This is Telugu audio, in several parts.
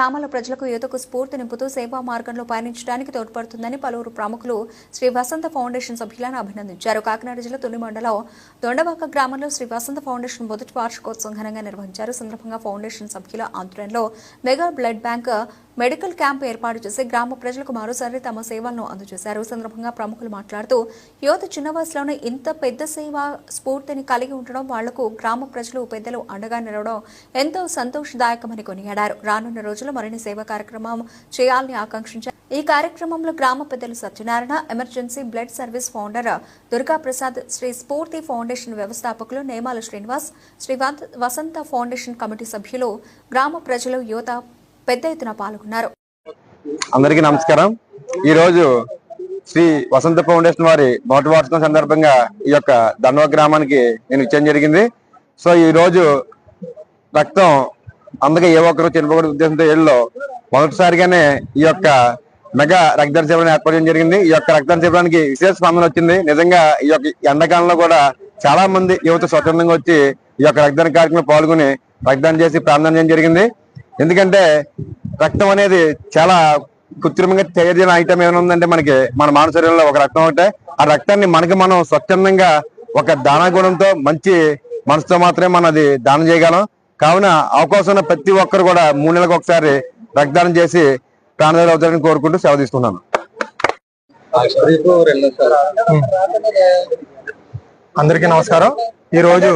గ్రామాల ప్రజలకు యువతకు స్ఫూర్తి నింపుతూ సేవా మార్గంలో పయనించడానికి తోడ్పడుతుందని పలువురు ప్రముఖులు శ్రీ వసంత ఫౌండేషన్ సభ్యులను అభినందించారు. కాకినాడ జిల్లా తుని మండలం దొండవాక గ్రామంలో శ్రీ వసంత ఫౌండేషన్ మొదటి వార్షికోత్సవం ఘనంగా నిర్వహించారు. సందర్భంగా ఫౌండేషన్ సభ్యుల ఆధ్వర్యంలో mega blood bank medical camp ఏర్పాటు చేసి గ్రామ ప్రజలకు మరోసారి తమ సేవలను అందజేశారు. సందర్భంగా ప్రముఖులు మాట్లాడుతూ యువత చిన్న వయసులోనే ఇంత పెద్ద సేవా స్ఫూర్తిని కలిగి ఉండడం వాళ్ళకు గ్రామ ప్రజలు పెద్దలు అండగా నిలవడం ఎంతో సంతోషదాయకమని కొనియాడారు. రానున్న రోజుల్లో మరిన్ని సేవా కార్యక్రమం చేయాలని ఆకాంక్షించారు. ఈ కార్యక్రమంలో గ్రామ పెద్దలు Satyanarayana emergency blood service founder Durga Prasad Shri Spoorthi foundation వ్యవస్థాపకులు నేమాల శ్రీనివాస్ శ్రీ వసంత ఫౌండేషన్ కమిటీ సభ్యులు గ్రామ ప్రజలు యువత పెద్ద ఎత్తున పాల్గొన్నారు. అందరికీ నమస్కారం. ఈ రోజు శ్రీ వసంత ఫౌండేషన్ వారి మొదటి వార్షికం సందర్భంగా ఈ యొక్క దండవ గ్రామానికి నేను ఇచ్చడం జరిగింది. సో ఈ రోజు రక్తం అందుకే ఏ ఒక్కరు చనిపోకూడదు ఉద్దేశంతో ఏళ్ళలో మొదటిసారిగానే ఈ యొక్క మెగా రక్తదాన శిబిరం ఏర్పాటు చేయడం జరిగింది. ఈ యొక్క రక్తదాన శిబిరానికి విశేష స్పందన వచ్చింది. నిజంగా ఈ యొక్క ఎండాకాలంలో కూడా చాలా మంది యువత స్వచ్ఛందంగా వచ్చి ఈ యొక్క రక్తదాన కార్యక్రమంలో పాల్గొని రక్తదానం చేసి ప్రాణదానం చేయడం జరిగింది. ఎందుకంటే రక్తం అనేది చాలా కృత్రిమంగా తయారు చేయని ఐటమ్ ఏమైనా ఉందంటే మనకి మన మానవ శరీరంలో ఒక రక్తం ఒకటే. ఆ రక్తాన్ని మనకి మనం స్వచ్ఛందంగా ఒక దాన గుణంతో మంచి మనసుతో మాత్రమే మనం అది దానం చేయగలం. కావున అవకాశం ఉన్న ప్రతి ఒక్కరు కూడా మూడు నెలలకు ఒకసారి రక్తదానం చేసి ప్రాణదాలు అవుతారని కోరుకుంటూ సేవ తీసుకున్నాను అందరికీ నమస్కారం. ఈ రోజు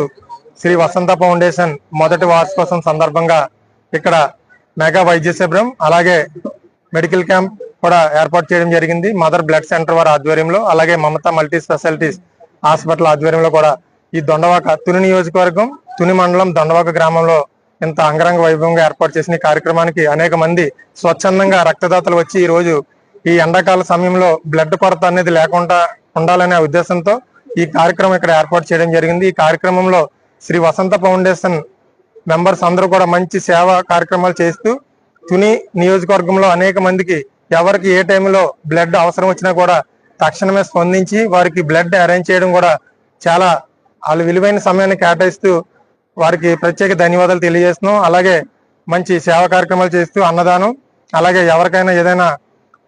శ్రీ వసంత ఫౌండేషన్ మొదటి వార్షికోత్సవం సందర్భంగా ఇక్కడ మెగా వైద్య శిబిరం అలాగే మెడికల్ క్యాంప్ కూడా ఏర్పాటు చేయడం జరిగింది. మదర్ బ్లడ్ సెంటర్ వారి ఆధ్వర్యంలో అలాగే మమతా మల్టీ స్పెషాలిటీస్ హాస్పిటల్ ఆధ్వర్యంలో కూడా ఈ దొండవాక తుని నియోజకవర్గం తుని మండలం దండవాక గ్రామంలో ఇంత అంగరంగ వైభవంగా ఏర్పాటు చేసిన కార్యక్రమానికి అనేక మంది స్వచ్ఛందంగా రక్తదాతలు వచ్చి ఈ రోజు ఈ ఎండాకాల సమయంలో బ్లడ్ కొరత అనేది లేకుండా ఉండాలనే ఉద్దేశంతో ఈ కార్యక్రమం ఇక్కడ ఏర్పాటు చేయడం జరిగింది. ఈ కార్యక్రమంలో శ్రీ వసంత ఫౌండేషన్ మెంబర్స్ అందరూ కూడా మంచి సేవా కార్యక్రమాలు చేస్తూ తుని నియోజకవర్గంలో అనేక మందికి ఎవరికి ఏ టైంలో బ్లడ్ అవసరం వచ్చినా కూడా తక్షణమే స్పందించి వారికి బ్లడ్ అరేంజ్ చేయడం కూడా చాలా వాళ్ళ విలువైన సమయాన్ని కేటాయిస్తూ వారికి ప్రత్యేక ధన్యవాదాలు తెలియజేస్తున్నాం. అలాగే మంచి సేవా కార్యక్రమాలు చేస్తూ అన్నదానం అలాగే ఎవరికైనా ఏదైనా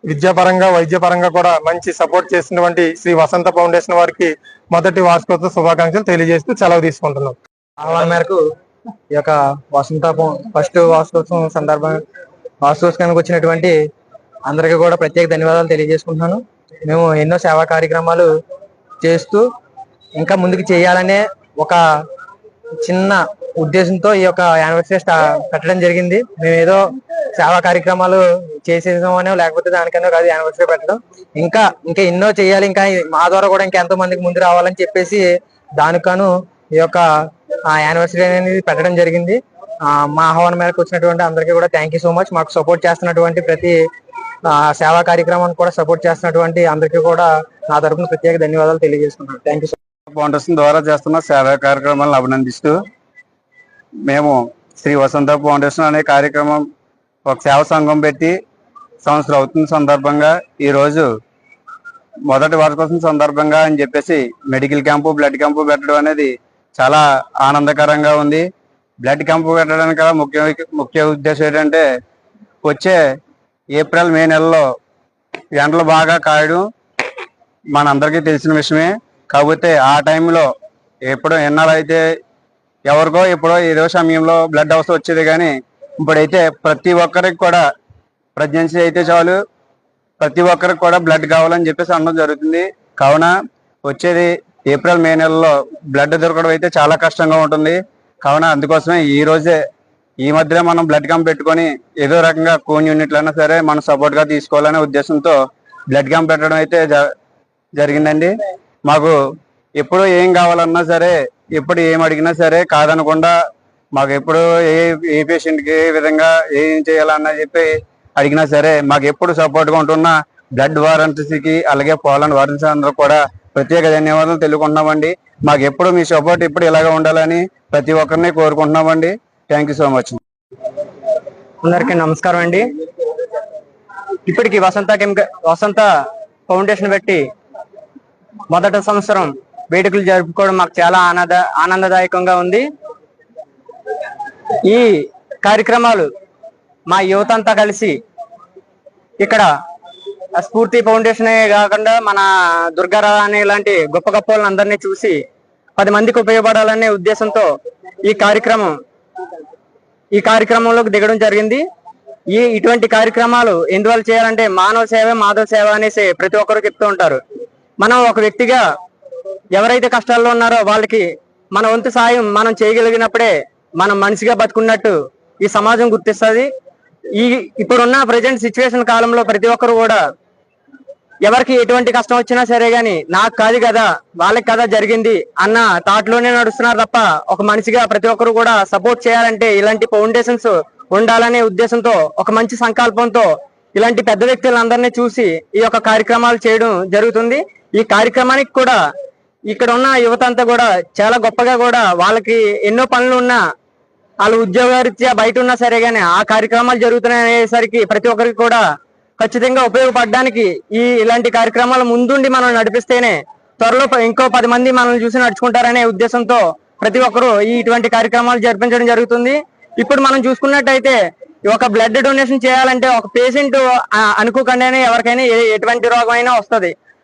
విద్యాపరంగా వైద్యపరంగా కూడా మంచి సపోర్ట్ చేసినటువంటి శ్రీ వసంత ఫౌండేషన్ వారికి మొదటి వార్షికోత్సవ శుభాకాంక్షలు తెలియజేస్తూ సెలవు తీసుకుంటున్నాం. ఆహ్వానం మేరకు ఈ యొక్క వసంత ఫస్ట్ వార్షికోత్సవం సందర్భంగా వార్షికోత్సవానికి వచ్చినటువంటి అందరికీ కూడా ప్రత్యేక ధన్యవాదాలు తెలియజేసుకుంటున్నాను. మేము ఎన్నో సేవా కార్యక్రమాలు చేస్తూ ఇంకా ముందుకు చేయాలనే ఒక చిన్న ఉద్దేశంతో ఈ యొక్క యానివర్సరీ స్టా పెట్టడం జరిగింది. మేము ఏదో సేవా కార్యక్రమాలు చేసేసామనో లేకపోతే దానికన్నా కాదు యానివర్సరీ పెట్టడం. ఇంకా ఇంకా ఎన్నో చేయాలి. ఇంకా మా ద్వారా కూడా ఇంకా ఎంతో మందికి ముందు రావాలని చెప్పేసి దానికను ఈ యొక్క యానివర్సరీ అనేది పెట్టడం జరిగింది. ఆ, మా ఆహ్వానం మేరకు వచ్చినటువంటి అందరికీ కూడా థ్యాంక్ యూ సో మచ్ మాకు సపోర్ట్ చేస్తున్నటువంటి ప్రతి ఆ, సేవా కార్యక్రమాన్ని కూడా సపోర్ట్ చేస్తున్నటువంటి అందరికీ కూడా నా తరపున ప్రత్యేక ధన్యవాదాలు తెలియజేసుకుంటున్నాను. థ్యాంక్ యూ ఫౌండేషన్ ద్వారా చేస్తున్న సేవా కార్యక్రమాలను అభినందిస్తూ మేము శ్రీ వసంత ఫౌండేషన్ అనే కార్యక్రమం ఒక సేవ సంఘం పెట్టి సంవత్సరం అవుతున్న సందర్భంగా ఈరోజు మొదటి వార్షికోత్సవం సందర్భంగా అని చెప్పేసి మెడికల్ క్యాంపు బ్లడ్ క్యాంపు పెట్టడం అనేది చాలా ఆనందకరంగా ఉంది. బ్లడ్ క్యాంపు పెట్టడానికి ముఖ్య ముఖ్య ఉద్దేశం ఏంటంటే వచ్చే ఏప్రిల్ మే నెలలో ఎండలు బాగా కాయడం మనందరికీ తెలిసిన విషయమే. కాకపోతే ఆ టైంలో ఎప్పుడో ఎన్నాళ్ళైతే ఎవరికో ఎప్పుడో ఏదో సమయంలో బ్లడ్ అవసరం వచ్చేది కానీ ఇప్పుడైతే ప్రతి ఒక్కరికి కూడా ప్రెగ్నెన్సీ అయితే చాలు. ప్రతి ఒక్కరికి కూడా బ్లడ్ కావాలని చెప్పేసి అనడం జరుగుతుంది. కావున వచ్చేది ఏప్రిల్ మే నెలలో బ్లడ్ దొరకడం అయితే చాలా కష్టంగా ఉంటుంది. కావున అందుకోసమే ఈ రోజే ఈ మధ్యలో మనం బ్లడ్ క్యాంప్ పెట్టుకొని ఏదో రకంగా కోన్ యూనిట్లైనా సరే మనం సపోర్ట్గా తీసుకోవాలనే ఉద్దేశంతో బ్లడ్ క్యాంప్ పెట్టడం అయితే జ- జరిగిందండి. మాకు ఎప్పుడు ఏం కావాలన్నా సరే ఎప్పుడు ఏం అడిగినా సరే కాదనకుండా మాకు ఎప్పుడు ఏ ఏ పేషెంట్కి ఏ విధంగా ఏం చేయాలన్నా చెప్పి అడిగినా సరే మాకు ఎప్పుడు సపోర్ట్గా ఉంటున్న బ్లడ్ వారంటీకి అలాగే పోలాండ్ వారంటీ అందరూ కూడా ప్రత్యేక ధన్యవాదాలు తెలుపుకుంటున్నామండి మాకు ఎప్పుడు మీ సపోర్ట్ ఇప్పుడు ఇలాగే ఉండాలని ప్రతి ఒక్కరిని కోరుకుంటున్నామండి. థ్యాంక్ యూ సో మచ్ అందరికీ నమస్కారం అండి. ఇప్పటికి వసంత కెమికల్ వసంత ఫౌండేషన్ పెట్టి మొదటి సంవత్సరం వేడుకలు జరుపుకోవడం మాకు చాలా ఆనంద ఆనందదాయకంగా ఉంది. ఈ కార్యక్రమాలు మా యువత అంతా కలిసి ఇక్కడ స్ఫూర్తి ఫౌండేషన్ కాకుండా మన దుర్గారాణి లాంటి గొప్ప గొప్ప వాళ్ళందరినీ చూసి పది మందికి ఉపయోగపడాలనే ఉద్దేశంతో ఈ కార్యక్రమం ఈ కార్యక్రమంలోకి దిగడం జరిగింది. ఈ ఇటువంటి కార్యక్రమాలు ఎందువల్ల చేయాలంటే మానవ సేవ మాధవ సేవ అనేసి ప్రతి ఒక్కరు చెప్తూ ఉంటారు. మనం ఒక వ్యక్తిగా ఎవరైతే కష్టాల్లో ఉన్నారో వాళ్ళకి మన వంతు సాయం మనం చేయగలిగినప్పుడే మనం మనిషిగా బతుకున్నట్టు ఈ సమాజం గుర్తిస్తుంది. ఈ ఇప్పుడున్న ప్రజెంట్ సిచ్యువేషన్ కాలంలో ప్రతి ఒక్కరు కూడా ఎవరికి ఎటువంటి కష్టం వచ్చినా సరే గాని నాకు కాదు కదా వాళ్ళకి కదా జరిగింది అన్న తాట్లోనే నడుస్తున్నారు తప్ప ఒక మనిషిగా ప్రతి ఒక్కరు కూడా సపోర్ట్ చేయాలంటే ఇలాంటి ఫౌండేషన్స్ ఉండాలనే ఉద్దేశంతో ఒక మంచి సంకల్పంతో ఇలాంటి పెద్ద వ్యక్తులందరినీ చూసి ఈ యొక్క కార్యక్రమాలు చేయడం జరుగుతుంది. ఈ కార్యక్రమానికి కూడా ఇక్కడ ఉన్న యువత అంతా కూడా చాలా గొప్పగా కూడా వాళ్ళకి ఎన్నో పనులు ఉన్నా వాళ్ళు ఉద్యోగరీత్యా బయట ఉన్నా సరే కానీ ఆ కార్యక్రమాలు జరుగుతున్నాయి అనేసరికి ప్రతి ఒక్కరికి కూడా ఖచ్చితంగా ఉపయోగపడడానికి ఈ ఇలాంటి కార్యక్రమాలు ముందుండి మనం నడిపిస్తేనే త్వరలో ఇంకో పది మంది మనల్ని చూసి నడుచుకుంటారనే ఉద్దేశంతో ప్రతి ఒక్కరూ ఈ ఇటువంటి కార్యక్రమాలు జరిపించడం జరుగుతుంది. ఇప్పుడు మనం చూసుకున్నట్టయితే ఒక బ్లడ్ డొనేషన్ చేయాలంటే ఒక పేషెంట్ అనుకోకుండానే ఎవరికైనా ఏ- ఎటువంటి రోగం అయినా వస్తుంది.